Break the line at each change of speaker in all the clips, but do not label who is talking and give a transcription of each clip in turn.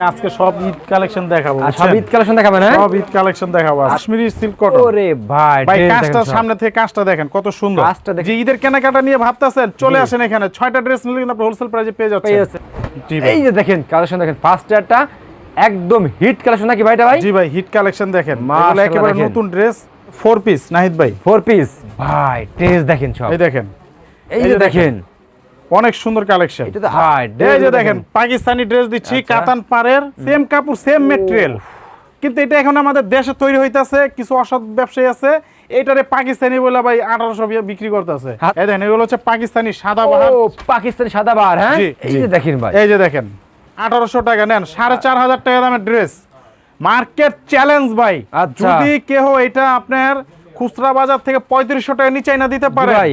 আজকে সব ঈদ কালেকশন দেখাবো
সব ঈদ কালেকশন দেখাবেন হ্যাঁ?
সব ঈদ কালেকশন দেখাবো। কাশ্মীরি সিল্ক কটন
ওরে ভাই
ভাই কাজটা সামনে থেকে কাজটা দেখেন কত সুন্দর। যে ঈদের কেনাকাটা নিয়ে ভাবতেছেন চলে আসেন এখানে। ছয়টা ড্রেস নিলে কিন্তু আপনি হোলসেল প্রাইসে পেয়ে যাচ্ছেন।
যাচ্ছে। এই যে দেখেন কালেকশন দেখেন ফার্স্ট ইয়ারটা একদম হিট কালেকশন নাকি ভাইটা ভাই?
জি ভাই হিট কালেকশন দেখেন। এগুলো একেবারে নতুন ড্রেস ফোর পিস নাহিদ ভাই।
ফোর পিস ভাই ড্রেস দেখেন সব।
এই দেখেন।
এই যে দেখেন।
অনেক সুন্দর কালেকশন এই যে দেখেন। পাকিস্তানি ড্রেস দিচ্ছি
আচ্ছা।
কাতান পাড়ের সেম কাপড় সেম মেটেরিয়াল কিন্তু এটা এখন আমাদের দেশে তৈরি হইতাছে কিছু অসৎ ব্যবসায়ী আছে এটারে পাকিস্তানি বলে ভাই আঠারোশো বিক্রি করতেছে। এই দেখেন এগুলো হচ্ছে পাকিস্তানি সাদা বাহার।
পাকিস্তানি সাদা বার হ্যাঁ? এই যে দেখেন ভাই।
এই যে দেখেন আঠারোশো টাকা নেন সাড়ে চার হাজার টাকা দামের ড্রেস মার্কেট চ্যালেঞ্জ ভাই।
আচ্ছা।
যদি কেহ এটা আপনার খুচরা বাজার থেকে পঁয়ত্রিশশো টাকা নিচে না দিতে পারে
ভাই।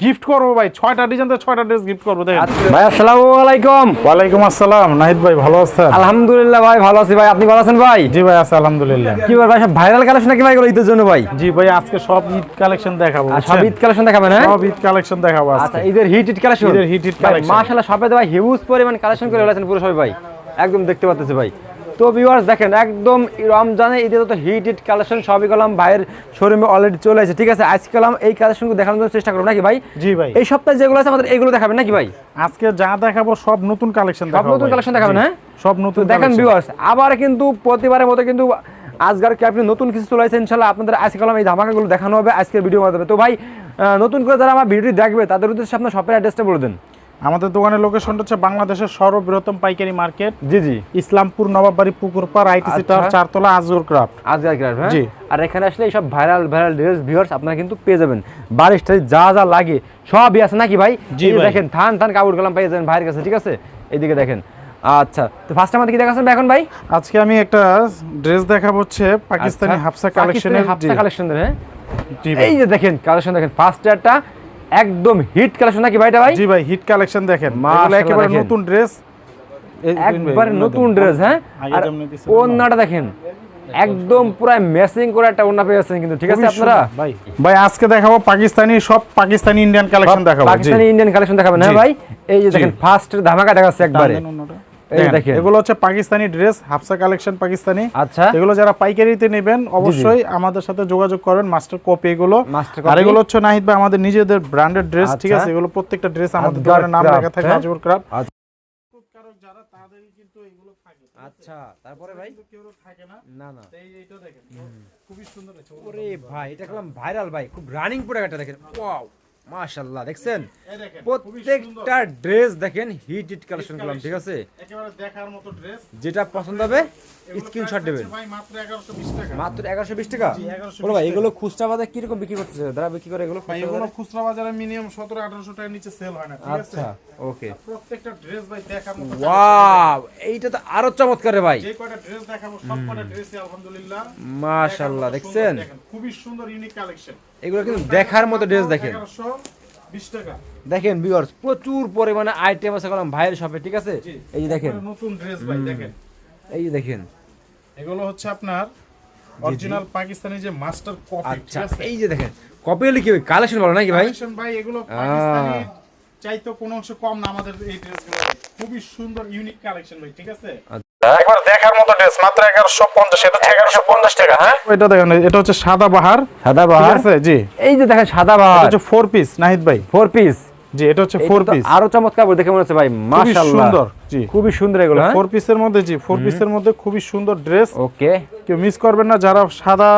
গিফট করব ভাই। ছয়টা ডিজাইন তো ছয়টা ড্রেস গিফট করব দেখেন।
আচ্ছা। ভাই আসসালামু আলাইকুম।
ওয়ালাইকুম আসসালাম। নাহিদ ভাই ভালো আছেন?
আলহামদুলিল্লাহ ভাই ভালো আছি ভাই। আপনি ভালো আছেন ভাই?
জি ভাই আছে আলহামদুলিল্লাহ।
কি ভাই ভাই সব ভাইরাল কালেকশন নাকি ভাই এগুলো ঈদের জন্য ভাই?
জি ভাই আজকে সব ঈদ কালেকশন দেখাবো
সব ঈদ কালেকশন দেখাবেন হ্যাঁ?
সব ঈদ কালেকশন দেখাবো
আচ্ছা ঈদের হিট হিট কালেকশন
ঈদের hit hit collection।
মাশাআল্লাহ সবাই ভাই হিউজ পরিমাণ কালেকশন করে ফেলেছেন পুরো সবাই ভাই। একদম দেখতে পাচ্ছেন ভাই। তো ভিউয়ার্স দেখেন একদম রমজানে ঈদের তো হিট হিট কালেকশন সবই কলাম ভাইয়ের শোরুমে অলরেডি চলে এসেছে ঠিক আছে? আজকে কলাম এই কালেকশনগুলো দেখানোর জন্য চেষ্টা করব নাকি ভাই?
জি ভাই।
এই সপ্তাহে যেগুলো আছে আমাদের এইগুলো দেখাবেন নাকি ভাই?
আজকে যা দেখাবো সব নতুন কালেকশন
সব নতুন কালেকশন দেখাবেন হ্যাঁ?
সব নতুন
দেখেন। ভিউয়ার্স আবার কিন্তু প্রতিবারের মতো কিন্তু আজকার কি আপনি নতুন কিছু চলে আসছে ইনশাল্লাহ আপনাদের আজকে কলম এই ধামাকাগুলো দেখানো হবে আজকের ভিডিও মাধ্যমে। তো ভাই আহ, নতুন করে যারা আমার ভিডিওটি দেখবে তাদের উদ্দেশ্যে আপনার শপের অ্যাড্রেসটা বলে দেন।
আমাদের দোকানের লোকেশনটা হচ্ছে বাংলাদেশের সর্ববৃহত্তম পাইকারি মার্কেট।
জি জি।
ইসলামপুর নবাববাড়ি পুকুরপাড় আইটিসি
আচ্ছা।
টাওয়ার চারতলা আজগর ক্রাফট।
আজকাল ক্রাফট হ্যাঁ?
জি।
আর এখানে আসলে এইসব ভাইরাল ভাইরাল ড্রেস ভিউয়ার্স আপনারা কিন্তু পেয়ে যাবেন। বারিশ যা যা লাগে সবই আছে নাকি ভাই?
জি।
দেখেন থান থান কাপড় কলাম পেয়ে যাবেন ভাইয়ের কাছে ঠিক আছে? এইদিকে দেখেন। আচ্ছা তো ফার্স্ট আমাদের কি দেখাচ্ছেন এখন ভাই?
আজকে আমি একটা ড্রেস দেখাবো হচ্ছে পাকিস্তানি
আচ্ছা,
হাফসা কালেকশনের
হাফসা কালেকশন হ্যাঁ?
জি
এই যে দেখেন কালেকশন দেখেন ফার্স্ট ইয়ারটা একদম হিট কালেকশন নাকি ভাইটা ভাই?
জি ভাই হিট কালেকশন দেখেন।
মাশাআল্লাহ
একেবারে নতুন ড্রেস
একবারে নতুন ড্রেস হ্যাঁ? আর ওন্নাটা দেখেন। একদম পুরো ম্যাচিং করে একটা ওন্না পেয়ে যাচ্ছেন কিন্তু ঠিক আছে আপনারা?
ভাই। ভাই আজকে দেখাবো পাকিস্তানি সব পাকিস্তানি ইন্ডিয়ান কালেকশন দেখাবো।
পাকিস্তানি ইন্ডিয়ান কালেকশন দেখাবেন হ্যাঁ ভাই? এই যে। দেখেন ফার্স্ট ধামাকা দেখাচ্ছে একবারে।
এগুলো হচ্ছে পাকিস্তানি ড্রেস হাফসা কালেকশন পাকিস্তানি।
আচ্ছা।
এগুলো যারা পাইকারিতে নেবেন অবশ্যই আমাদের সাথে যোগাযোগ করবেন মাস্টার কপি এগুলো। আর এগুলো হচ্ছে নাহিদ ভাই আমাদের নিজেদের ব্র্যান্ডেড ড্রেস ঠিক
আচ্ছা।
আছে? এগুলো প্রত্যেকটা ড্রেস আমাদের দোকানের নাম লেখা থাকে
হ্যাঁ?
ক্রাফট
আচ্ছা।
যারা তাদেরই কিন্তু এগুলো থাকে
আচ্ছা তারপরে ভাই?
কেউ থাকে না।
না না।
এই এইটা দেখেন খুবই সুন্দর
ওরে ভাই এটা ভাইরাল ভাই খুব রানিং দেখেন। ওয়াও মাশাআল্লাহ দেখছেন? প্রত্যেকটা ড্রেস দেখেন হিট হিট কালেকশন করলাম ঠিক আছে?
একেবারে দেখার মতো ড্রেস।
যেটা পছন্দ হবে স্ক্রিনশট দেবেন।
মাত্র 1120 টাকা।
বলো ভাই এগুলো খুচরা বাজারে বিক্রি করতেছে? যারা বিক্রি করে এগুলো
ভাই এগুলো খুচরা বাজারে মিনিমাম 17 1800 টাকার নিচে সেল হয় না ঠিক আছে?
আচ্ছা ওকে
প্রত্যেকটা ড্রেস ভাই দেখার মতো
ওয়াও এইটা তো আরও চমৎকার রে ভাই।
যে কয়টা ড্রেস দেখাবো সব কয়টা ড্রেসই আলহামদুলিল্লাহ।
মাশাআল্লাহ দেখছেন?
খুবই সুন্দর ইউনিক কালেকশন
এগুলো কিন্তু দেখার মতো ড্রেস দেখেন। দেখেন ভিউয়ার্স প্রচুর পরিমাণে আইটেম আছে কলাম ভাইয়ের শপে ঠিক আছে? এই যে দেখেন।
নতুন ড্রেস ভাই দেখেন।
এই যে দেখেন।
এগুলো হচ্ছে আপনার অরিজিনাল পাকিস্তানি যে মাস্টার কপি
আচ্ছা এই যে দেখেন কপি হলে কি কালেকশন বলো নাকি ভাই?
কালেকশন ভাই এগুলো পাকিস্তানি চাইতো কোনো অংশ কম না আমাদের এই ড্রেসগুলো খুবই সুন্দর ইউনিক কালেকশন ভাই ঠিক আছে? একবার দেখার মতো ড্রেস মাত্র 1150 এটা 1150 টাকা হ্যাঁ? এটা দেখেন এটা হচ্ছে সাদা বাহার।
সাদা
ঠিক
বাহার?
আছে? জি।
এই যে দেখেন সাদা
এটা হচ্ছে ফোর পিস নাহিদ ভাই।
ফোর পিস
জি এটা হচ্ছে ফোর পিস
আরও চমৎকার দেখে মনে হচ্ছে ভাই?
খুবই
মাশাআল্লাহ।
সুন্দর জি।
খুবই সুন্দর এগুলো হ্যাঁ?
ফোর পিসের মধ্যে জি ফোর পিসের মধ্যে খুবই সুন্দর ড্রেস
ওকে
কেউ মিস করবেন না যারা সাদা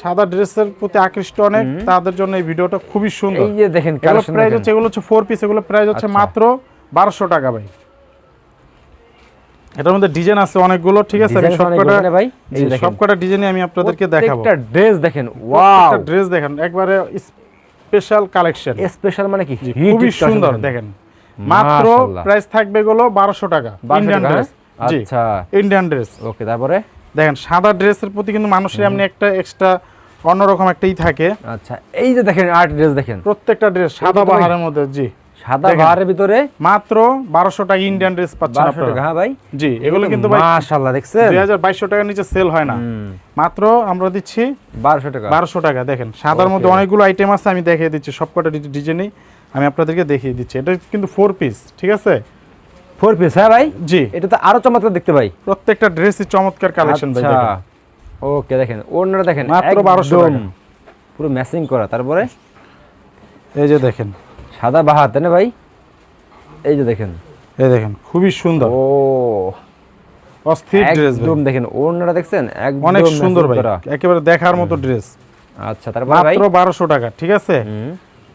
সাদা ড্রেসের প্রতি আকৃষ্ট অনেক তাদের জন্য এই ভিডিওটা খুবই সুন্দর।
এই যে দেখেন
প্রাইস হচ্ছে এগুলো হচ্ছে ফোর পিস এগুলো প্রাইস হচ্ছে
আচ্ছা।
মাত্র বারোশো টাকা ভাই। এটার মধ্যে ডিজাইন আছে অনেকগুলো ঠিক আছে? আমি
Design
সব কটা
ভাই, এই
জি,
দেখেন।
সব কটা ডিজাইনে আমি আপনাদেরকে দেখাবো।
প্রত্যেকটা ড্রেস দেখেন ওয়াও।
একটা ড্রেস দেখেন একবারে স্পেশাল কালেকশন
স্পেশাল মানে কি?
খুবই সুন্দর দেখেন। মাত্র প্রাইস থাকবে এগুলো বারোশো টাকা
1200
ইন্ডিয়ান ড্রেস
হ্যাঁ? আচ্ছা।
ইন্ডিয়ান ড্রেস
ওকে তারপরে?
দেখেন সাদা ড্রেসের প্রতি কিন্তু মানুষের এমনি একটা এক্সট্রা অন্যরকম একটাই থাকে।
আচ্ছা এই যে দেখেন আর্ট ড্রেস দেখেন।
প্রত্যেকটা ড্রেস সাদা বাহারের মধ্যে জি।
সাদা। বাহারের ভিতরে
মাত্র বারোশো টাকা ইন্ডিয়ান ড্রেস পাচ্ছেন
টাকা
আপনারা
ভাই।
জি এগুলো কিন্তু ভাই
মাশাআল্লাহ দেখছেন?
দুই হাজার বাইশশো টাকার নিচে সেল হয় না। মাত্র আমরা দিচ্ছি
বারোশো টাকা।
বারোশো টাকা দেখেন সাদার মধ্যে অনেকগুলো আইটেম আছে আমি দেখিয়ে দিচ্ছি সবকটা ডিজাইনই আমি আপনাদেরকে দেখিয়ে দিচ্ছি। এটা কিন্তু ফোর পিস ঠিক আছে?
ফোর পিস হ্যাঁ ভাই?
জি।
এটা তো আরও চমৎকার দেখতে ভাই।
প্রত্যেকটা ড্রেসই চমৎকার কালেকশন ভাই
আচ্ছা। ওকে দেখেন ওনারা দেখেন
মাত্র 1200 টাকা।
পুরো ম্যাচিং করা তারপরে?
এই যে দেখেন
সাদা বাহার তাই না ভাই? এই যে দেখেন।
এই দেখেন খুবই সুন্দর।
ও
অস্থির ড্রেস
একদম দেখেন ওনারা দেখছেন? একদম
অনেক সুন্দর ভাই। একেবারে দেখার মতো ড্রেস।
আচ্ছা তারপরে ভাই?
মাত্র বারোশো টাকা ঠিক আছে?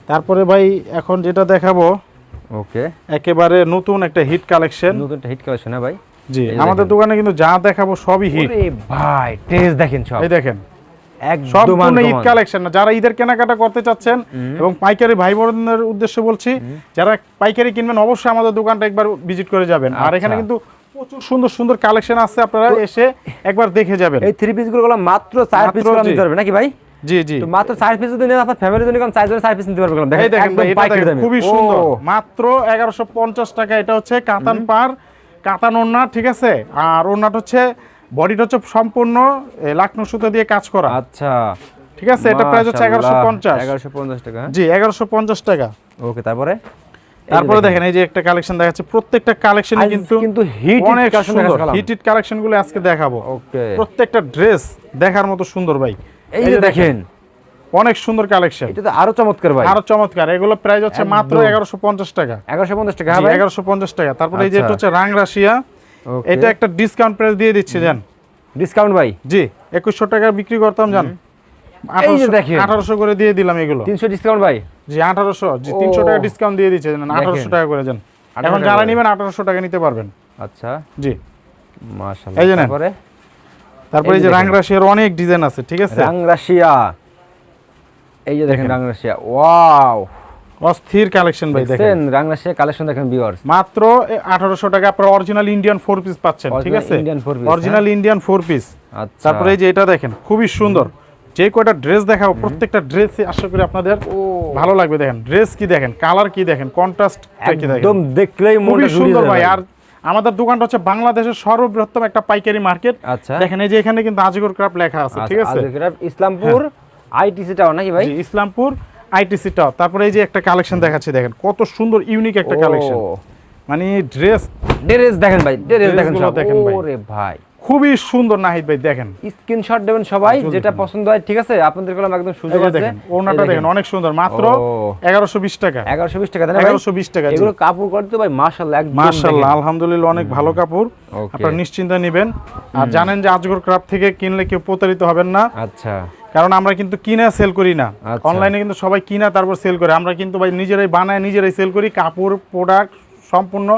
তারপরে ভাই এখন যেটা দেখাবো
ওকে।
একেবারে নতুন একটা হিট কালেকশন।
নতুন একটা হিট কালেকশন হ্যাঁ ভাই?
জি আমাদের দোকানে কিন্তু যা দেখাবো সবই হিট।
ওরে ভাই টেস্ট দেখেন সব।
এই দেখেন সম্পূর্ণ ঈদ কালেকশন যারা ঈদের কেনাকাটা করতে চাচ্ছেন এবং পাইকারি ভাই বোনদের উদ্দেশ্যে বলছি যারা পাইকারি কিনবেন অবশ্যই আমাদের দোকানটা একবার ভিজিট করে যাবেন। আর এখানে। কিন্তু প্রচুর সুন্দর সুন্দর কালেকশন আছে আপনারা এসে একবার দেখে যাবেন।
এই থ্রি পিস মাত্র চার পিস
মাত্র
করে
জি।
নিতে পারবে নাকি ভাই?
জি জি।
মাত্র চার যদি নেন আপনার ফ্যামিলি জন্য কোন চার জনের নিতে পারবে দেখেন একদম পাইকারি দামে।
খুবই সুন্দর। মাত্র এগারোশো পঞ্চাশ টাকা এটা হচ্ছে কাতান পার কাতান ঠিক আছে? আর ওড়নাটা হচ্ছে বডিটা হচ্ছে সম্পূর্ণ লাকনো সুতো দিয়ে কাজ করা।
আচ্ছা।
ঠিক আছে? এটা প্রাইস হচ্ছে এগারোশো পঞ্চাশ।
এগারোশো পঞ্চাশ টাকা
জি এগারোশো পঞ্চাশ টাকা।
ওকে তারপরে?
তারপরে দেখেন। এই যে একটা কালেকশন দেখাচ্ছে প্রত্যেকটা কালেকশন কিন্তু
কিন্তু হিট
অনেক সুন্দর।
দেখালাম।
হিটেড কালেকশনগুলো আজকে দেখাবো।
ওকে।
প্রত্যেকটা ড্রেস দেখার মতো সুন্দর ভাই।
এই যে দেখেন
অনেক সুন্দর কালেকশন।
এটা তো আরও চমৎকার ভাই।
আরও চমৎকার। এগুলো প্রাইস হচ্ছে মাত্র
একদম।
এগারোশো পঞ্চাশ টাকা।
এগারোশো পঞ্চাশ টাকা হ্যাঁ ভাই?
এগারোশো পঞ্চাশ টাকা। তারপরে এই যে
আচ্ছা।
এটা হচ্ছে রাং রাশিয়া
Okay.
এটা একটা ডিসকাউন্ট প্রাইস দিয়ে দিচ্ছে জান।
ডিসকাউন্ট ভাই?
জি একুশশো টাকা বিক্রি করতাম জান।
এই যে দেখেন।
আঠারোশো করে দিয়ে দিলাম এগুলো।
তিনশো ডিসকাউন্ট ভাই?
জি আঠারোশো জি। তিনশো টাকা ডিসকাউন্ট দিয়ে দিচ্ছে জানেন আঠারোশো টাকা করে যান এখন যারা। নেবেন আঠারোশো টাকা নিতে পারবেন।
আচ্ছা।
জি।
মাশাআল্লাহ।
এই যে
তারপরে?
তারপরে
এই যে
যে রাং রাশিয়ার অনেক ডিজাইন আছে ঠিক আছে?
রাং রাশিয়া এই যে দেখেন রাং রাশিয়া ওয়াও।
অস্থির কালেকশন ভাই দেখেন
দেখছেন রাং রাশিয়া কালেকশন দেখেন ভিউয়ার্স
মাত্র আঠারোশো টাকা আপনার অরিজিনাল ইন্ডিয়ান ফোর পিস পাচ্ছেন ঠিক আছে?
হ্যাঁ?
অরিজিনাল ইন্ডিয়ান ফোর পিস
আচ্ছা।
তারপরে এই যে এটা দেখেন খুবই সুন্দর। যে কয়টা ড্রেস দেখাবো প্রত্যেকটা ড্রেস আশা করি আপনাদের ভালো লাগবে দেখেন। ড্রেস কি দেখেন কালার কি দেখেন কন্ট্রাস্ট কি দেখেন।
একদম দেখলেই মনটা
খুবই সুন্দর ভাই আর আমাদের দোকানটা হচ্ছে বাংলাদেশের সর্ববৃহত্তম একটা পাইকারি মার্কেট।
আচ্ছা।
দেখেন এই যে এখানে কিন্তু আজিগর ক্রাফট লেখা আছে ঠিক আছে?
আচ্ছা, ইসলামপুর আইটিসি টাও নাকি ভাই?
ইসলামপুর আইটিসি টপ তারপরে এই যে একটা কালেকশন দেখাচ্ছি দেখেন কত সুন্দর ইউনিক একটা কালেকশন মানে ড্রেস
ড্রেস দেখেন ভাই ড্রেস দেখেন সব।
দেখেন ভাই।
ওরে ভাই।
খুবই সুন্দর নাহিদ ভাই দেখেন।
স্ক্রিনশট দেবেন সবাই যেটা পছন্দ হয় ঠিক আছে? আপনাদের কলম একদম সুযোগ আছে।
ওনাটা দেখেন। অনেক সুন্দর মাত্র
ও।
এগারোশো বিশ টাকা।
এগারোশো বিশ টাকা দেন ভাই?
এগারোশো বিশ টাকা
এগুলো কাপড় করতে ভাই মার্শাল্লাহ একদম দেখেন।
আলহামদুলিল্লাহ অনেক ভালো কাপড়. আপনারা নিশ্চিন্তে নেবেন। আর জানেন যে আজগর ক্রাফট থেকে কিনলে কেউ প্রতারিত হবেন না।
আচ্ছা।
কারণ আমরা কিন্তু কিনা সেল করি না।
আচ্ছা।
অনলাইনে কিন্তু সবাই কিনা তারপর সেল করে। আমরা কিন্তু ভাই নিজেরাই বানায় নিজেরাই সেল করি কাপড় প্রোডাক্ট সম্পূর্ণ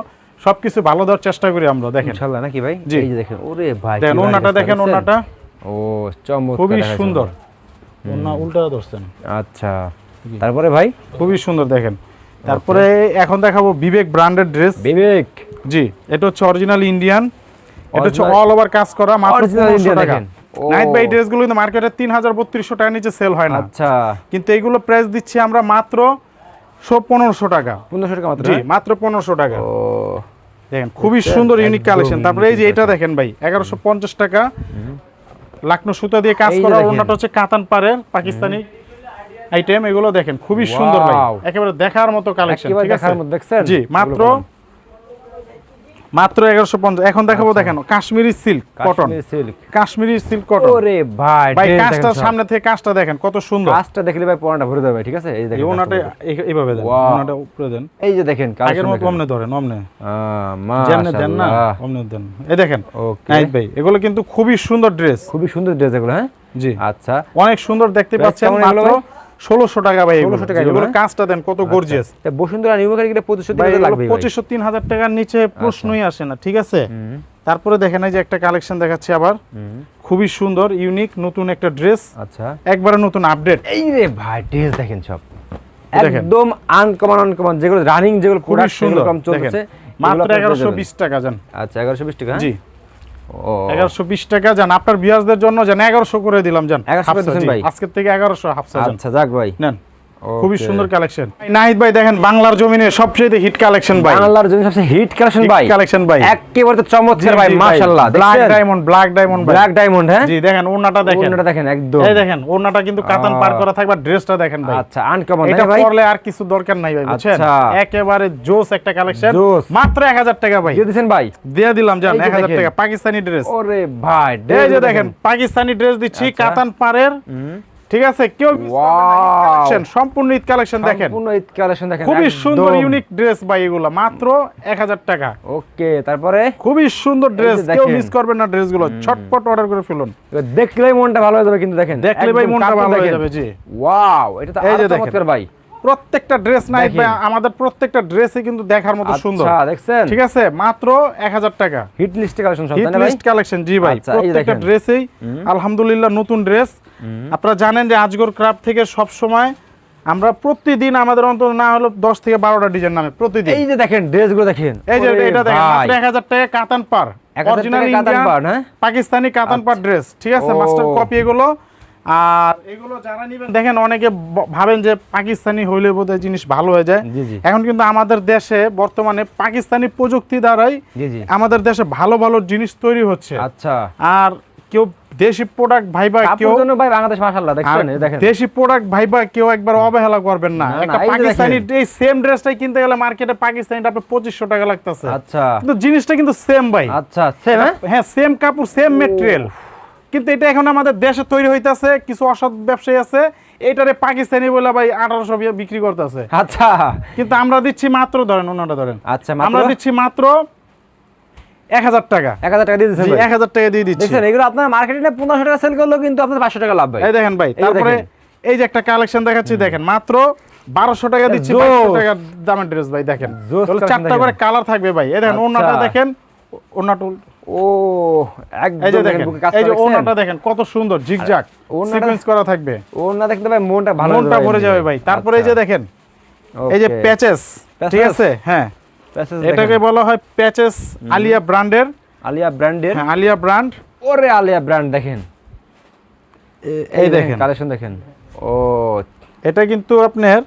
সবকিছু ভালো দেওয়ার চেষ্টা করি আমরা দেখেন।
ইনশাআল্লাহ নাকি ভাই? এই যে দেখেন ওরে ভাই
দেখেন ওনাটা দেখেন ওনাটা
ও চমৎকার
খুবই সুন্দর। ওনা উল্টা ধরছেন।
আচ্ছা। তারপরে ভাই?
খুবই সুন্দর দেখেন। তারপরে এখন দেখাবো বিবেক ব্র্যান্ডেড ড্রেস।
বিবেক?
জি এটা হচ্ছে অরিজিনাল ইন্ডিয়ান এটা হচ্ছে অল ওভার কাজ করা মাত্র
Original
পনেরোশো
Indian
টাকা।
দেখেন। ও।
নাইট বাই ড্রেসগুলো কিন্তু মার্কেটে তিন হাজার বত্রিশশো টাকার নিচে সেল হয় না।
আচ্ছা।
কিন্তু এইগুলো প্রাইস দিচ্ছি আমরা মাত্র সব পনেরোশো টাকা।
পনেরোশো টাকা মাত্র হ্যাঁ?
মাত্র পনেরোশো টাকা।
ও।
দেখেন খুবই সুন্দর ইউনিক কালেকশন তারপরে এই যে এটা দেখেন ভাই এগারোশো পঞ্চাশ টাকা। লাকনো সুতা দিয়ে কাজ করা। ওনাটা হচ্ছে কাতান পাড়ের পাকিস্তানি আইটেম এগুলো দেখেন খুবই সুন্দর ভাই। একেবারে দেখার মতো কালেকশন ঠিক আছে?
দেখার মতো দেখছেন?
জি মাত্র মাত্র এগারোশো পঞ্চাশ। এখন দেখাবো দেখেন Kashmiri silk cotton
silk
Kashmiri silk cotton
ওরে ভাই
ভাই কাজটা সামনে থেকে কাজটা দেখেন কত সুন্দর।
কাজটা দেখলে ভাই পড়াটা ভরে দেবে ঠিক আছে? এই দেখেন
ওনাটা এইভাবে দেন. ওনাটা উপরে দেন।
এই যে দেখেন
আগের মতো অমনে ধরেন অমনে। যেমনে দেন না অমনে দেন। এই দেখেন নাইট ভাই এগুলো কিন্তু খুবই সুন্দর ড্রেস
খুবই সুন্দর ড্রেস এগুলো হ্যাঁ?
জি।
আচ্ছা।
অনেক সুন্দর দেখতে পাচ্ছেন মাত্র? ষোলোশো টাকা ভাই এগুলো।
1600 টাকা এগুলো,
এগুলো
হ্যাঁ?
কাজটা দেন কত গর্জিয়াস
বসুন্ধরা নিউ মার্কেট গেলে পঁচিশশো লাগবে
পঁচিশশো তিন হাজার টাকার নিচে প্রশ্নই আসে না ঠিক আছে? তারপরে দেখেন এই যে একটা কালেকশন দেখাচ্ছি আবার। খুবই সুন্দর ইউনিক নতুন একটা ড্রেস
আচ্ছা।
একবারে নতুন আপডেট
এই রে ভাই ড্রেস দেখেন সব। একদম আনকমন আনকমন যেগুলো রানিং যেগুলো প্রোডাক্ট
সুন্দর।
কম চলছে
মাত্র
এগুলো আপনারা
এগারোশো
পেয়ে
বিশ
যাবেন।
টাকা যান
আচ্ছা এগারোশো বিশ টাকা হ্যাঁ?
জি। এগারোশো বিশ টাকা যান আপনার বিয়াসদের জন্য যান এগারোশো করে দিলাম যান
1100 করে
হাফসা,
দিচ্ছেন
জি।
ভাই?
আজকের থেকে এগারোশো হাফ
আচ্ছা যাক ভাই
নেন খুবই সুন্দর কালেকশন নাহিদ ভাই দেখেন বাংলার জমিনে সবচেয়ে হিট কালেকশন ভাই।
বাংলার জন্য সবচেয়ে হিট কালেকশন ভাই।
কালেকশন ভাই।
একেবারে তো চমৎকার ভাই মাশাআল্লাহ
ব্ল্যাক ডায়মন্ড ব্ল্যাক ডায়মন্ড ভাই।
ব্ল্যাক ডায়মন্ড হ্যাঁ?
জি দেখেন ওড়নাটা দেখেন।
ওড়নাটা দেখেন একদম।
এই দেখেন ওড়নাটা কিন্তু কাতান পার করা থাকবে ড্রেসটা দেখেন ভাই।
আচ্ছা আনকমন
এটা পরলে আর কিছু দরকার নাই ভাই বুঝছেন?
আচ্ছা।
একেবারে জোস একটা কালেকশন
জোস।
মাত্র 1000 টাকা ভাই।
দিয়ে দিছেন ভাই?
দিয়ে দিলাম জান
এই
1000 টাকা। পাকিস্তানি ড্রেস
ওরে ভাই
এই যে দেখেন। পাকিস্তানি ড্রেস দিচ্ছি
আচ্ছা।
কাতান পারের ঠিক আছে? কেউ miss করবে না, ঈদ
Wow.
collection, সম্পূর্ণ ঈদ কালেকশন দেখেন।
সম্পূর্ণ ঈদ কালেকশন দেখেন
খুবই সুন্দর ইউনিক ড্রেস ভাই এগুলো মাত্র 1000 টাকা।
ওকে তারপরে?
খুবই সুন্দর ড্রেস কেউ মিস করবেন না ড্রেসগুলো ছটপট অর্ডার করে ফেলুন।
দেখলেই মনটা ভালো হয়ে যাবে কিন্তু দেখেন।
দেখলে ভাই মনটা ভালো হয়ে যাবে জি।
ওয়াও এটা তো। চমৎকার ভাই।
প্রত্যেকটা ড্রেস নাই আমাদের প্রত্যেকটা ড্রেসই কিন্তু দেখার মতো সুন্দর।
আচ্ছা দেখছেন?
ঠিক আছে? মাত্র 1000 টাকা।
হিট লিস্টে কালেকশন সব
হিট লিস্ট কালেকশন জি ভাই।
আচ্ছা,
প্রত্যেকটা। ড্রেসেই আলহামদুলিল্লাহ নতুন ড্রেস আপনারা জানেন যে আজগর ক্রাফট থেকে সব সময় আমরা প্রতিদিন আমাদের অন্তত না হলো 10 থেকে 12টা ডিজাইন নামে প্রতিদিন।
এই যে দেখেন ড্রেসগুলো দেখেন।
এই যে এটা দেখেন। মাত্র 1000 টাকা কাতান পার।
1000
অরিজিনাল
টাকা কাতান পাড়, হ্যাঁ?
পাকিস্তানি কাতান পার ড্রেস ঠিক আছে? মাস্টার কপি এগুলো আর এগুলো যারা নিবেন দেখেন অনেকে ভাবেন যে পাকিস্তানি হইলে বোধহয় জিনিস ভালো হয়ে যায়। এখন কিন্তু আমাদের দেশে বর্তমানে পাকিস্তানি প্রযুক্তি দ্বারাই আমাদের দেশে ভালো ভালো জিনিস তৈরি হচ্ছে।
আচ্ছা।
আর কেউ দেশি প্রোডাক্ট ভাইবা কেউ
জন্য ভাই বাংলাদেশ মাশাআল্লাহ দেখছেন দেখেন।
দেশি প্রোডাক্ট ভাইবা কেউ একবার অবহেলা করবেন না। একটা পাকিস্তানি। এই সেম ড্রেসটাই কিনতে গেলে মার্কেটে পাকিস্তানিটা আপনার পঁচিশশো টাকা লাগতেছে।
আচ্ছা।
কিন্তু জিনিসটা কিন্তু সেম ভাই।
আচ্ছা সেম হ্যাঁ?
হ্যাঁ সেম কাপড় সেম মেটেরিয়াল কিন্তু এটা এখন আমাদের দেশে তৈরি হইতাছে কিছু অসৎ ব্যবসায়ী আছে এটারে পাকিস্তানি বলে ভাই আঠারোশো বিক্রি করতেছে।
আচ্ছা।
কিন্তু আমরা দিচ্ছি মাত্র ধরেন ওনাটা ধরেন।
আচ্ছা
আমরা দিচ্ছি মাত্র এক হাজার টাকা।
1000 টাকা দিয়ে দিচ্ছেন
এক হাজার টাকা দিয়ে দিচ্ছি।
এগুলো আপনার মার্কেটে 1500 টাকা সেল করলেও কিন্তু আপনার 500 টাকা লাভ ভাই।
এই দেখেন ভাই
যে
তারপরে এই যে একটা কালেকশন দেখাচ্ছি দেখেন মাত্র বারোশো টাকা দিচ্ছি
জোস।
টাকা দামের ড্রেস ভাই দেখেন। চারটা করে কালার থাকবে ভাই। এই দেখেন
আচ্ছা।
ওনাটা দেখেন
ও একদম
এই যে ওনাটা দেখেন কত সুন্দর জিগজাগ সিকোয়েন্স করা থাকবে।
ওড়না দেখতে ভাই মনটা ভালো
মনটা ভরে যাবে ভাই। তারপরে এই যে
আচ্ছা,
দেখেন এই যে প্যাচেস ঠিক আছে? হ্যাঁ। এটাকে বলা হয় প্যাচেস আলিয়া ব্র্যান্ডের।
আলিয়া ব্র্যান্ডের?
হ্যাঁ আলিয়া ব্র্যান্ড।
ওরে আলিয়া ব্র্যান্ড দেখেন।
এই দেখেন।
কালেকশন দেখেন। ও।
এটা কিন্তু আপনার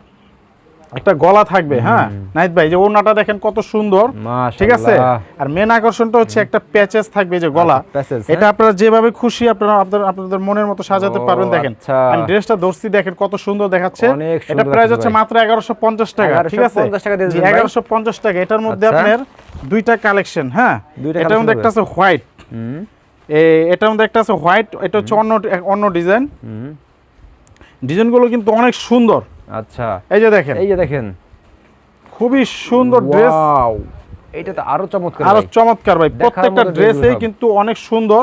একটা গলা থাকবে হ্যাঁ? নাইত ভাই যে ওড়নাটা দেখেন কত সুন্দর ঠিক আছে? আর মেন আকর্ষণটা হচ্ছে একটা প্যাচেস থাকবে যে গলা।
আচ্ছা,
এটা আপনারা যেভাবে খুশি আপনারা আপনার- আপনাদের মনের মতো সাজাতে পারবেন দেখেন।
আচ্ছা।
আমি ড্রেসটা ধরছি দেখেন কত সুন্দর দেখাচ্ছে। এটা প্রাইস হচ্ছে মাত্র এগারোশো পঞ্চাশ টাকা ঠিক আছে?
1150 টাকা
এটার মধ্যে
আচ্ছা।
আপনার দুইটা কালেকশন হ্যাঁ?
দুইটা
এটার মধ্যে একটা আছে হোয়াইট
হুম।
এটার মধ্যে একটা আছে হোয়াইট এটা হচ্ছে অন্য অন্য ডিজাইন ডিজাইনগুলো কিন্তু অনেক সুন্দর।
আচ্ছা।
এই যে দেখেন।
এই যে দেখেন।
খুবই সুন্দর ড্রেস
ওয়াও। এটা তো আরও চমৎকার আরও
চমৎকার ভাই। প্রত্যেকটা
ড্রেসেই
ড্রেসে কিন্তু অনেক সুন্দর।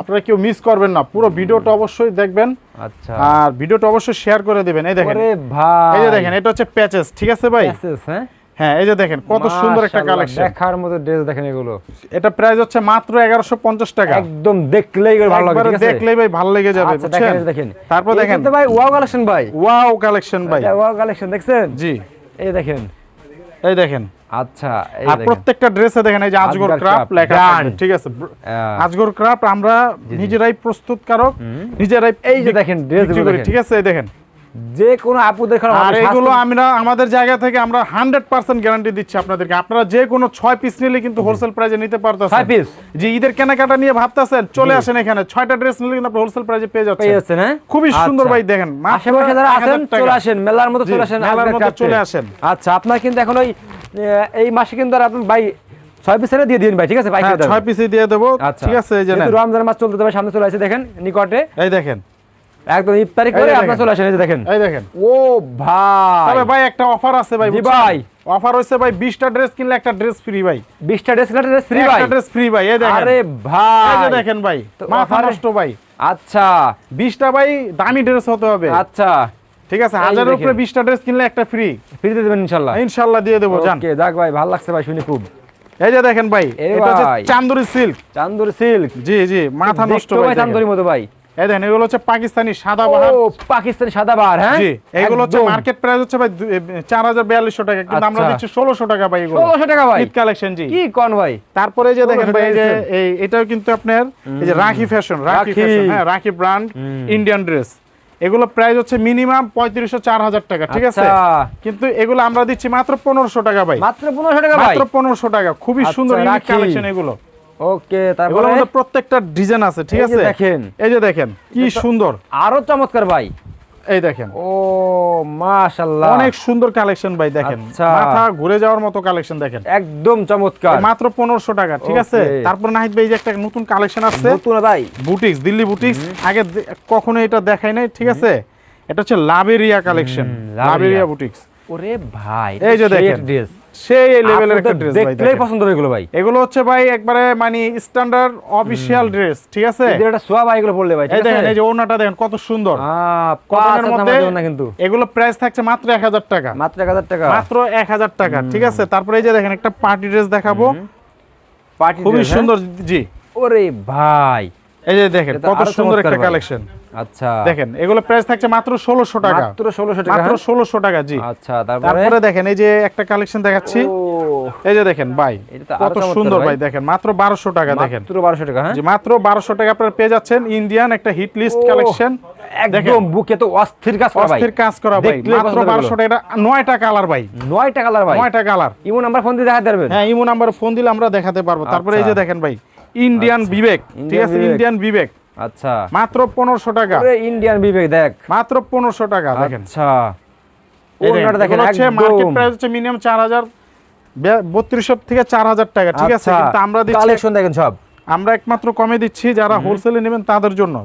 আপনারা কেউ মিস করবেন না। পুরো ভিডিওটা অবশ্যই দেখবেন।
আচ্ছা।
আর ভিডিওটা অবশ্যই শেয়ার করে দিবেন। এই দেখেন। এই যে দেখেন এটা হচ্ছে প্যাচেস ঠিক আছে ভাই?
প্যাচেস হ্যাঁ?
হ্যাঁ এই যে দেখেন কত সুন্দর একটা কালেকশন
দেখার মতো ড্রেস দেখেন এগুলো।
এটা প্রাইস হচ্ছে মাত্র এগারোশো পঞ্চাশ টাকা।
একদম দেখলেই ভালো লাগে ঠিক আছে?
দেখলেই ভাই ভালো লেগে যাবে
আচ্ছা
বুঝছেন?
দেখেন।
তারপর দেখেন।
কিন্তু ভাই ওয়াও কালেকশন ভাই।
ওয়াও কালেকশন ভাই।
ওয়াও কালেকশন দেখছেন?
জি।
এই দেখেন।
এই দেখেন।
আচ্ছা এই
আর প্রত্যেকটা ড্রেসে দেখেন এই যে আজগর ক্রাফট লেখা। ঠিক আছে? আজগর ক্রাফট আমরা নিজেরাই প্রস্তুতকারক নিজেরাই
এই যে দেখেন।
ঠিক আছে? এই দেখেন।
যে কোনো আপুদের
আর এগুলো আমরা আমাদের জায়গা থেকে আমরা হান্ড্রেড পার্সেন্ট গ্যারান্টি দিচ্ছি আপনাদেরকে। আপনারা যে কোনো ছয় পিস নিলে কিন্তু হোলসেল প্রাইসে নিতে পারতেছেন।
ছয় piece?
যে ঈদের কেনাকাটা নিয়ে ভাবতেছেন চলে আসেন এখানে। ছয়টা ড্রেস নিলে কিন্তু আপনি হোলসেল প্রাইসে পেয়ে
পেয়ে
যাচ্ছেন।
যাচ্ছেন হ্যাঁ?
খুবই সুন্দর
আচ্ছা।
ভাই দেখেন
আশেপাশে যারা আছেন চলে আসেন মেলার মতো চলে আসেন
মেলার মতো চলে আসেন।
আচ্ছা আপনার কিন্তু এখন ওই এই মাসে কিন্তু আপনি ভাই ছয় পিস দিয়ে দিন ভাই ঠিক আছে?
হ্যাঁ,
পাইকারি
ছয় পিসে দিয়ে দেবো।
আচ্ছা।
ঠিক আছে এই যে
রমজান মাস চলতে যাবে সামনে চলে আসে দেখেন নিকটে।
এই দেখেন।
একদম ইফতারি
এই
করে আপনার চলে আসেন এই দেখেন।
এই দেখেন।
ও ভাই।
তবে ভাই একটা অফার আছে ভাই
জি ভাই।
অফার হচ্ছে ভাই 20টা ড্রেস কিনলে একটা ড্রেস ফ্রি ভাই।
20টা ড্রেস ড্রেস ফ্রি ভাই।
একটা ড্রেস ফ্রি ভাই এই দেখেন।
আরে ভাই।
যে দেখেন ভাই মাথা নষ্ট ভাই।
আচ্ছা।
20টা ভাই দামি ড্রেস হতে হবে।
আচ্ছা।
ঠিক আছে
এই
হাজারের উপরে 20টা ড্রেস কিনলে একটা ফ্রি
ফ্রিতে দেবেন ইনশাআল্লাহ
ইনশাআল্লাহ দিয়ে দেবো জান।
ওকে যাক ভাই ভালো লাগছে ভাই শুনে খুব।
এই যে দেখেন ভাই এটা হচ্ছে চান্দুরি সিল্ক
চান্দুর সিল্ক
জি জি মাথা নষ্ট ভাই।
চান্দুরির মতো ভাই।
এই দেখেন এগুলো হচ্ছে পাকিস্তানি সাদা বাহার।
ও পাকিস্তানি সাদা বার হ্যাঁ?
জি এগুলো হচ্ছে মার্কেট প্রাইস হচ্ছে ভাই চার হাজার বিয়াল্লিশশো টাকা। কিন্তু আমরা
আচ্ছা।
দিচ্ছি ষোলোশো টাকা ভাই এগুলো।
1600 টাকা ভাই?
ঈদ কালেকশন জি।
কি কোন ভাই?
তারপরে যে দেখেন ভাই যে এই এটাও কিন্তু আপনার এই যে রাখি ফ্যাশন রাখি
রাখি।
ফ্যাশন হ্যাঁ রাখি ব্র্যান্ড ইন্ডিয়ান ড্রেস এগুলো প্রাইস হচ্ছে মিনিমাম পঁয়ত্রিশশো চার হাজার টাকা ঠিক আছে?
আচ্ছা।
কিন্তু এগুলো আমরা দিচ্ছি মাত্র পনেরোশো টাকা ভাই।
মাত্র পনেরোশো টাকা
মাত্র পনেরোশো টাকা। খুবই
আচ্ছা,
সুন্দর। কালেকশন এগুলো।
ওকে তারপরে?
প্রত্যেকটা ডিজাইন আছে ঠিক আছে?
দেখেন।
এই যে দেখেন কি সুন্দর।
আরও চমৎকার ভাই।
এই দেখেন।
ও মাশাআল্লাহ।
অনেক সুন্দর কালেকশন ভাই দেখেন।
আচ্ছা।
মাথা ঘুরে যাওয়ার মতো কালেকশন দেখেন।
একদম চমৎকার।
মাত্র পনেরোশো টাকা ঠিক আছে? তারপর নাহিদ ভাই এই যে একটা নতুন কালেকশন আসছে।
নতুন ভাই।
Boutiques Delhi boutiques. আগে কখনো এটা দেখাই নাই ঠিক আছে? এটা হচ্ছে লাবেরিয়া কালেকশন।
লাবেরিয়া
বুটিক্স।
ওরে ভাই
এই যে দেখেন।
ড্রেস
সেই লেভেলের একটা ড্রেস ভাই
দেখলেই পছন্দ হবে এগুলো ভাই।
এগুলো হচ্ছে ভাই একবারে মানে স্ট্যান্ডার্ড অফিসিয়াল ড্রেস ঠিক আছে?
এদের একটা সোয়া ভাই এগুলো পড়লে ভাই
এই
ঠিক
দেখেন
আছে
এই যে ওনাটা দেখেন কত সুন্দর। কটনের মধ্যে
কিন্তু।
এগুলো প্রাইস থাকছে মাত্র এক হাজার টাকা।
মাত্র এক হাজার টাকা।
মাত্র এক হাজার টাকা ঠিক আছে? তারপরে এই যে দেখেন একটা পার্টি ড্রেস দেখাবো।
পার্টি
খুবই সুন্দর জি।
ওরে ভাই।
এই যে দেখেন কত সুন্দর একটা কালেকশন
আচ্ছা।
দেখেন এগুলো প্রাইস থাকছে মাত্র ষোলোশো টাকা।
মাত্র ষোলোশো টাকা।
মাত্র
হ্যাঁ?
ষোলোশো টাকা জি।
আচ্ছা তারপরে?
তারপরে দেখেন এই যে একটা কালেকশন দেখাচ্ছি। এই যে দেখেন ভাই
এটা তো
কত সুন্দর
ভাই।
দেখেন মাত্র বারোশো টাকা দেখেন।
মাত্র বারোশো টাকা হ্যাঁ?
যে মাত্র বারোশো টাকা আপনারা পেয়ে যাচ্ছেন ইন্ডিয়ান একটা হিট লিস্ট কালেকশন
একদম বুকে তো অস্থির কাজ করা ভাই।
অস্থির কাজ করা ভাই। মাত্র
পছন্দ হবে
বারোশো টাকা এটা নয়টা কালার ভাই।
নয়টা কালার ভাই।
নয়টা কালার
ইমো নাম্বার ফোন দিয়ে দেখাতে পারবেন?
হ্যাঁ ইমো নাম্বার ফোন দিলে আমরা দেখাতে পারব। তারপরে এই যে
আচ্ছা।
দেখেন ভাই ইন্ডিয়ান বিবেক ঠিক আছে। ইন্ডিয়ান বিবেক
আচ্ছা।
মাত্র পনেরোশো টাকা।
ওরে ইন্ডিয়ান বিবেক দেখ।
মাত্র পনেরোশো টাকা দেখেন।
আচ্ছা।
দেখেন,
ওনাটা দেখেন
হচ্ছে মার্কেট প্রাইস হচ্ছে মিনিমাম চার হাজার বত্রিশশো থেকে চার হাজার টাকা ঠিক আছে?
আচ্ছা,
কিন্তু আমরা দিচ্ছি
কালেকশন দেখেন সব।
আমরা একমাত্র কমে দিচ্ছি যারা হোলসেলে নেবেন তাদের জন্য।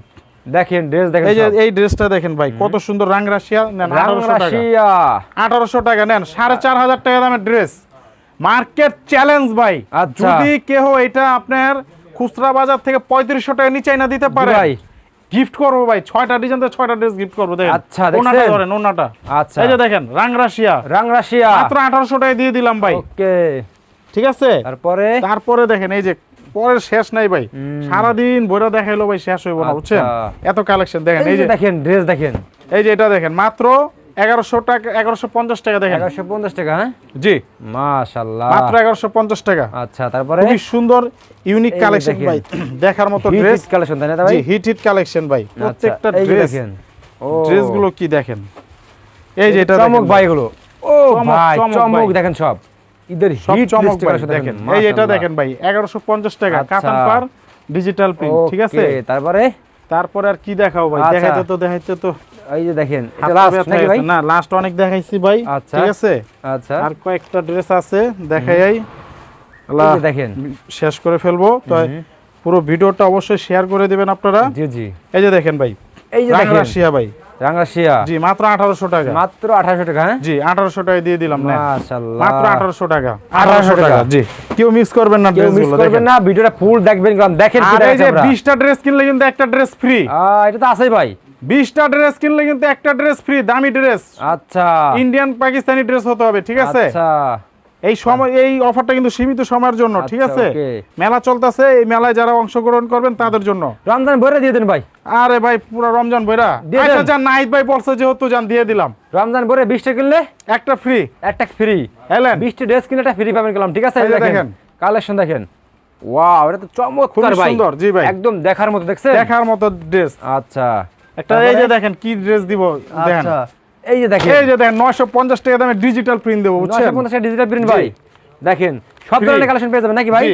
দেখেন ড্রেস দেখেন
এই যে। এই ড্রেসটা দেখেন ভাই কত সুন্দর রাং রাশিয়া নেন আঠারোশো টাকা।
রাশিয়া।
আঠারোশো টাকা নেন সাড়ে চার হাজার টাকা দামের ড্রেস মার্কেট চ্যালেঞ্জ ভাই।
আচ্ছা।
যদি কেউ এটা আপনার খুচরা বাজার থেকে পঁয়ত্রিশশো টাকা নিচে না দিতে পারে।
ভাই।
গিফট করব ভাই ছয়টা ডিজাইন ছয়টা ড্রেস গিফট করব দেখেন।
আচ্ছা,
ওনাটা ধরেন ওনাটা
আচ্ছা।
এই যে দেখেন রাং রাশিয়া।
রাং রাশিয়া।
মাত্র আঠারোশো টাকা দিয়ে দিলাম ভাই।
ওকে।
ঠিক আছে?
তারপরে?
তারপরে দেখেন এই যে পরের শেষ নাই ভাই। সারাদিন বইরা দেখাইলো ভাই শেষ হইব না বুঝছেন?
আচ্ছা।
এত কালেকশন দেখেন
এই যে দেখেন ড্রেস দেখেন।
এই যে এটা দেখেন মাত্র এগারোশো টাকা এগারোশো পঞ্চাশ টাকা দেখেন।
এগারোশো পঞ্চাশ টাকা হ্যাঁ?
জি।
মাশাল্লাহ
মাত্র এগারোশো পঞ্চাশ টাকা।
আচ্ছা তারপরে?
খুবই সুন্দর ইউনিক কালেকশন ভাই। দেখার মতো ড্রেস
কালেকশন তাই না ভাই?
হিট হিট কালেকশন ভাই।
আচ্ছা,
প্রত্যেকটা ড্রেস
দেখেন।
গুলো কি দেখেন? এই যে এটা
চমক
দেখেন
ভাই ও ভাই
চমক
চমক দেখেন সব। ঈদের হিট
চমক ভাই দেখেন। এই এটা দেখেন ভাই এগারোশো পঞ্চাশ টাকা
আচ্ছা।
কাতান পার ডিজিটাল প্রিন্ট ঠিক আছে?
তারপরে?
তারপরে আর কি দেখাও ভাই?
আচ্ছা।
দেখাইতে তো দেখাইতে তো।
এই যে দেখেন এটা লাস্ট নাকি ভাই?
না লাস্ট অনেক দেখাইছি ভাই
আচ্ছা।
ঠিক আছে?
আচ্ছা।
আর কয়েকটা ড্রেস আছে দেখাই
দেখেন।
শেষ করে ফেলব। তো পুরো ভিডিওটা অবশ্যই শেয়ার করে দিবেন আপনারা।
জি জি।
এই যে দেখেন ভাই
এই যে দেখেন।
রাশিয়া ভাই।
রাঙ্গাশিয়া
জি মাত্র আঠারোশো টাকা।
মাত্র আঠারোশো টাকা হ্যাঁ?
জি আঠারোশো টাকা দিয়ে দিলাম নেন।
মাশাআল্লাহ।
মাত্র আঠারোশো টাকা।
1800
আঠারোশো টাকা। জি। কেউ মিস করবেন না
কেউ মিস করবেন না ভিডিওটা ফুল দেখবেন কারণ দেখেন কি
আর এই যে
আমরা।
বিশটা ড্রেস কিনলে কিন্তু একটা ড্রেস ফ্রি
এটা তো আছেই ভাই।
বিশটা ড্রেস কিনলে কিন্তু একটা ড্রেস ফ্রি দামি ড্রেস।
আচ্ছা।
ইন্ডিয়ান পাকিস্তানি ড্রেস হতে হবে ঠিক আছে?
আচ্ছা।
এই সময় এই অফারটা কিন্তু সীমিত সময়ের জন্য ঠিক
আচ্ছা,
আছে মেলা চলতেছে এই মেলায় যারা অংশগ্রহণ করবেন তাদের জন্য।
রমজান দিয়ে দেন ভাই।
আরে ভাই পুরো রমজান বইরা আচ্ছা যান নাহিদ ভাই বলছে যেহেতু যান দিয়ে দিলাম।
রমজান কিনলে?
একটা ফ্রি
একটা ফ্রি
এলেন।
বিশটি ড্রেস কিনলে একটা ফ্রি পাবেন গেলাম ঠিক আছে? দেখেন
দেখেন।
কালেকশন দেখেন। ওয়াও এটা তো চমৎকার ভাই।
সুন্দর, জি ভাই।
একদম দেখার মতো দেখছেন?
দেখার মতো ড্রেস
আচ্ছা।
একটা এই যে? দেখেন কি ড্রেস দিব দেখেন
আচ্ছা এই যে দেখেন।
এই যে দেখেন নয়শো পঞ্চাশ টাকা দামে ডিজিটাল প্রিন্ট দেবো বুঝছেন?
ডিজিটাল প্রিন্ট ভাই। দেখেন সব ধরনের কালেকশন পেয়ে যাবেন নাকি ভাই?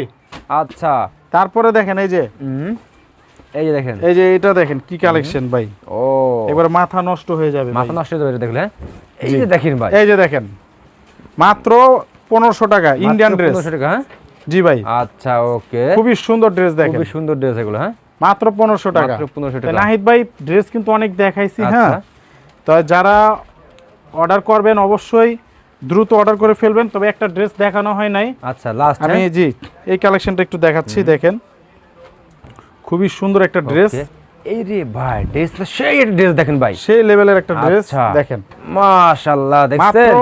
আচ্ছা।
তারপরে দেখেন এই যে।
এই যে দেখেন।
এই যে এটা দেখেন কি কালেকশন ভাই?
ও।
এবার মাথা নষ্ট হয়ে যাবে
মাথা নষ্ট হয়ে যাবে দেখলে হ্যাঁ? এই যে দেখেন ভাই।
এই যে দেখেন মাত্র পনেরোশো টাকা ইন্ডিয়ান ড্রেস
1500 টাকা হ্যাঁ?
জি ভাই।
আচ্ছা ওকে।
খুবই সুন্দর ড্রেস দেখেন।
খুবই সুন্দর ড্রেস এগুলো হ্যাঁ?
মাত্র পনেরোশো টাকা।
মাত্র 1500
তো
টাকা।
নাহিদ ভাই ড্রেস কিন্তু অনেক দেখাইছি হ্যাঁ?
আচ্ছা।
তো যারা অর্ডার করবেন অবশ্যই দ্রুত অর্ডার করে ফেলবেন তবে একটা ড্রেস দেখানো হয় নাই।
আচ্ছা লাস্ট
আমি জি এই কালেকশনটা একটু দেখাচ্ছি দেখেন। খুবই সুন্দর একটা ড্রেস
এই রে ভাই ড্রেস তো সেই ড্রেস দেখেন ভাই।
সেই লেভেলের একটা ড্রেস
আচ্ছা।
দেখেন।
মাশাআল্লাহ
মাত্র
দেখছেন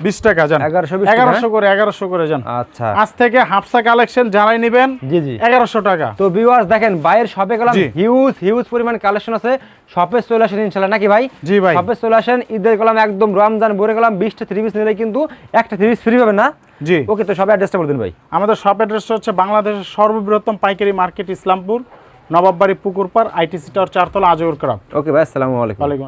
এগারোশো বিশ টাকা যান।
1120 টাকা,
করে এগারোশো করে যান।
আচ্ছা।
আজ থেকে হাফসা কালেকশন যারাই নেবেন
জি জি।
এগারোশো টাকা।
তো ভিউয়ার্স দেখেন শপে গেলাম হিউজ হিউজ পরিমাণ কালেকশন আছে। শপে চলে আসেন ইনশাল্লাহ নাকি ভাই?
জি ভাই।
শপে চলে আসেন ঈদের গেলাম একদম রমজান ভরে গেলাম বিশটা থ্রি পিস নিলে কিন্তু একটা থ্রি পিস ফ্রি পাবেন না?
জি।
ওকে তো সবাই অ্যাড্রেসটা বলে দিন ভাই।
আমাদের শপ অ্যাড্রেস হচ্ছে বাংলাদেশের সর্ববৃহত্তম পাইকারি market Islampur Nawabbari Pukurpar ITC tower চারতলা আজগর ক্রাফট
ওকে ভাই আসসালামু আলাইকুম।